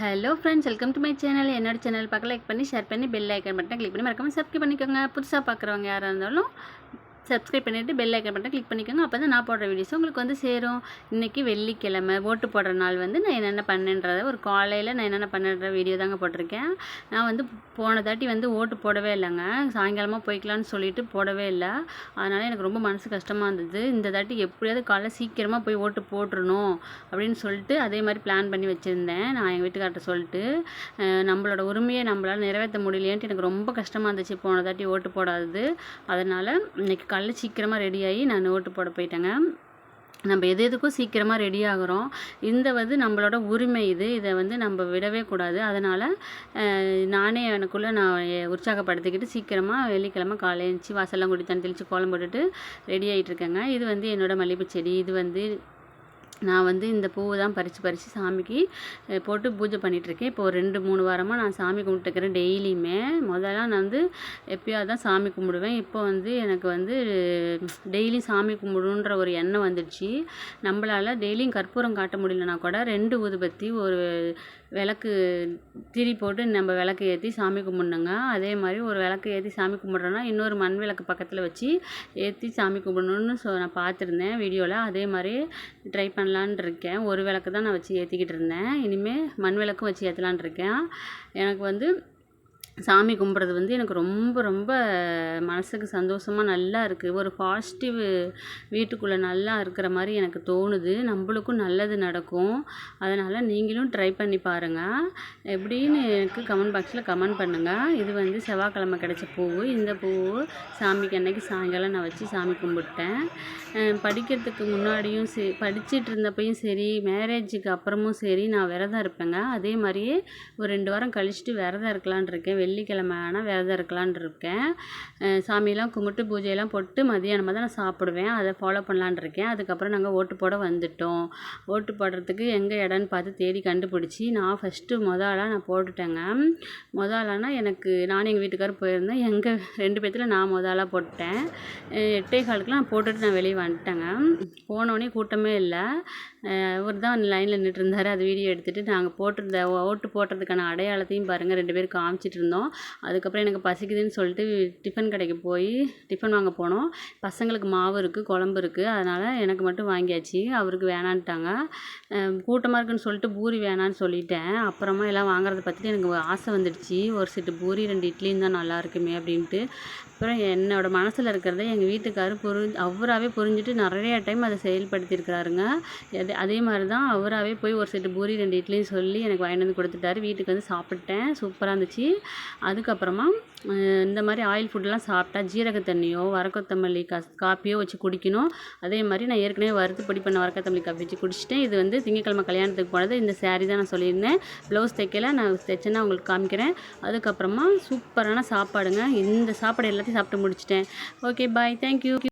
Hello friends welcome to my channel என்னோட channel பார்க்க like பண்ணி ஷேர் பண்ணி பெல் ஐக்கன் பட்டன் கிளிக் பண்ணி மறக்காமல் சப்ஸ்கிரைப் பண்ணிக்கோங்க. புதுசாக பார்க்குறவங்க யாராக இருந்தாலும் சப்ஸ்கிரைப் பண்ணிவிட்டு பெல் ஐக்கன் பட்டன் கிளிக் பண்ணிக்கோங்க. அப்போ தான் நான் போடுற வீடியோஸ் உங்களுக்கு வந்து சேரும். இன்றைக்கி வெள்ளிக்கிழமை. ஓட்டு போடுற நாள் வந்து நான் என்னென்ன பண்ணேன்றதை ஒரு காலையில் நான் என்னென்ன பண்ணுற வீடியோ தாங்க போட்டிருக்கேன். நான் வந்து போன தாட்டி வந்து ஓட்டு போடவே இல்லைங்க. சாயங்காலமாக போய்க்கலான்னு சொல்லிட்டு போடவே இல்லை. அதனால் எனக்கு ரொம்ப மனசு கஷ்டமாக இருந்தது. இந்த தாட்டி எப்படியாவது காலைல சீக்கிரமாக போய் ஓட்டு போட்டுருணும் அப்படின்னு சொல்லிட்டு அதே மாதிரி பிளான் பண்ணி வச்சுருந்தேன். நான் எங்கள் வீட்டுக்கார்ட்ட சொல்லிட்டு நம்மளோட உரிமையை நம்மளால் நிறைவேற்ற முடியலையேன்ட்டு எனக்கு ரொம்ப கஷ்டமாக இருந்துச்சு போன தாட்டி ஓட்டு போடாதது. அதனால் இன்னைக்கு காலைல சீக்கிரமாக ரெடியாகி நான் ஓட்டு போட போயிட்டேங்க. நம்ம எது எதுக்கும் சீக்கிரமாக ரெடி ஆகுறோம். இந்த வந்து நம்மளோட உரிமை இது. இதை வந்து நம்ம விடவே கூடாது. அதனால் நானே எனக்குள்ளே நான் உற்சாகப்படுத்திக்கிட்டு சீக்கிரமாக வெள்ளிக்கிழமை காலை எழுந்துச்சி வாசல்லாம் கூட்டி தண்ணி தெளித்து கோலம் போட்டுட்டு ரெடி ஆகிட்டு இருக்கேங்க. இது வந்து என்னோடய மல்லிகைப்பூ செடி. இது வந்து நான் வந்து இந்த பூவை தான் பறித்து பறித்து சாமிக்கு போட்டு பூஜை பண்ணிகிட்ருக்கேன் இப்போ ஒரு ரெண்டு மூணு வாரமாக நான் சாமி கும்பிட்டுக்கிறேன் டெய்லியுமே. முதல்ல நான் வந்து எப்பயாவது தான் சாமி கும்பிடுவேன். இப்போ வந்து எனக்கு வந்து டெய்லியும் சாமி கும்பிடுன்ற ஒரு எண்ணம் வந்துடுச்சு. நம்மளால் டெய்லியும் கற்பூரம் காட்ட முடியலனா கூட ரெண்டு ஊதுபத்தி ஒரு விளக்கு திரி போட்டு நம்ம விளக்கு ஏற்றி சாமி கும்பிட்ணுங்க. அதே மாதிரி ஒரு விளக்கு ஏற்றி சாமி கும்பிட்றோன்னா இன்னொரு மண் விளக்கு பக்கத்தில் வச்சு ஏற்றி சாமி கும்பிடணுன்னு சொ நான் பார்த்துருந்தேன் வீடியோவில் அதே மாதிரி ட்ரை பண்ணலான்னு இருக்கேன். ஒரு விளக்கு தான் நான் வச்சு ஏற்றிக்கிட்டு இருந்தேன். இனிமேல் மண் விளக்கும் வச்சு ஏற்றலான் இருக்கேன். எனக்கு வந்து சாமி கும்பிட்றது வந்து எனக்கு ரொம்ப ரொம்ப மனசுக்கு சந்தோஷமாக நல்லா இருக்குது ஒரு பாசிட்டிவ் வீட்டுக்குள்ளே நல்லா இருக்கிற மாதிரி எனக்கு தோணுது. நம்மளுக்கும் நல்லது நடக்கும். அதனால் நீங்களும் ட்ரை பண்ணி பாருங்கள் எப்படின்னு எனக்கு கமெண்ட் பாக்ஸில் கமெண்ட் பண்ணுங்கள் இது வந்து செவ்வாய்க்கிழமை கிடைச்ச பூ இந்த பூவு சாமிக்கு அன்னைக்கு சாயங்காலம் நான் வச்சு சாமி கும்பிட்டேன். படிக்கிறதுக்கு முன்னாடியும் சரி படிச்சுட்டு இருந்தப்பையும் சரி மேரேஜுக்கு அப்புறமும் சரி நான் விரதம் இருப்பேங்க. அதே மாதிரியே ஒரு ரெண்டு வாரம் கழிச்சுட்டு விரதம் இருக்கலான் இருக்கேன். வெள்ளிக்கிழமை ஆனால் விரதம் இருக்கலான்னு இருக்கேன். சாமியெல்லாம் கும்பிட்டு பூஜையெல்லாம் போட்டு மதியானமாக தான் நான் சாப்பிடுவேன். அதை ஃபாலோ பண்ணலான்னு இருக்கேன். அதுக்கப்புறம் நாங்கள் ஓட்டு போட வந்துட்டோம். ஓட்டு போடுறதுக்கு எங்கே இடம்னு பார்த்து தேடி கண்டுபிடிச்சி நான் ஃபஸ்ட்டு மொத ஆளாக நான் போட்டுட்டேங்க. மொத ஆளானா எனக்கு நானும் எங்கள் வீட்டுக்காரர் போயிருந்தேன் எங்கள் ரெண்டு பேர்த்தில் நான் மொத ஆளாக போட்டேன். எட்டே காலுக்குலாம் நான் போட்டுட்டு நான் வெளியே வந்துட்டேங்க. போனோடனே கூட்டமே இல்லை. அவர் தான் லைனில் நின்றுட்டு இருந்தார். அது வீடியோ எடுத்துகிட்டு நாங்கள் போட்டிருந்த ஓ- ஓட்டு போடுறதுக்கான அடையாளத்தையும் பாருங்கள் ரெண்டு பேரும் காமிச்சிட்டு இருந்தோம் அதுக்கப்புறம் எனக்கு பசிக்குதுன்னு சொல்லிட்டு டிஃபன் கடைக்கு போய் டிஃபன் வாங்க போனோம். பசங்களுக்கு மாவு இருக்குது குழம்பு இருக்குது அதனால் எனக்கு மட்டும் வாங்கியாச்சு. அவருக்கு வேணான்ட்டாங்க. கூட்டமாக இருக்குன்னு சொல்லிட்டு பூரி வேணான்னு சொல்லிட்டேன். அப்புறமா எல்லாம் வாங்குறத பார்த்துட்டு எனக்கு ஒரு ஆசை வந்துடுச்சு. ஒரு செட்டு பூரி ரெண்டு இட்லியும் தான் நல்லா இருக்குமே அப்படின்ட்டு. அப்புறம் என்னோடய மனசில் இருக்கிறத எங்கள் வீட்டுக்காரர் புரி அவராகவே புரிஞ்சுட்டு நிறைய டைம் அதை செயல்படுத்தியிருக்கிறாருங்க. அதே அதே மாதிரி தான் அவராகவே போய் ஒரு செட்டு பூரி ரெண்டு இட்லியும் சொல்லி எனக்கு வாங்கிட்டு வந்து கொடுத்துட்டாரு. வீட்டுக்கு வந்து சாப்பிட்டேன். சூப்பராக இருந்துச்சு. அதுக்கப்புறமா இந்த மாதிரி ஆயில் ஃபுட்டெல்லாம் சாப்பிட்டா ஜீரக தண்ணியோ வரக்கொத்தமல்லி கா காப்பியோ வச்சு குடிக்கணும். அதே மாதிரி நான் ஏற்கனவே வறுத்து பொடி பண்ண வரக்கொத்தமல்லி காப்பி வச்சு குடிச்சிட்டேன். இது வந்து திங்கக்கிழமை கல்யாணத்துக்கு போனது. இந்த சாரீ தான் நான் சொல்லியிருந்தேன். ப்ளவுஸ் தைக்கல. நான் தைச்சேன்னா உங்களுக்கு காமிக்கிறேன். அதுக்கப்புறமா சூப்பரான சாப்பாடுங்க. இந்த சாப்பாடு எல்லாத்தையும் சாப்பிட்டு முடிச்சிட்டேன். Okay bye thank you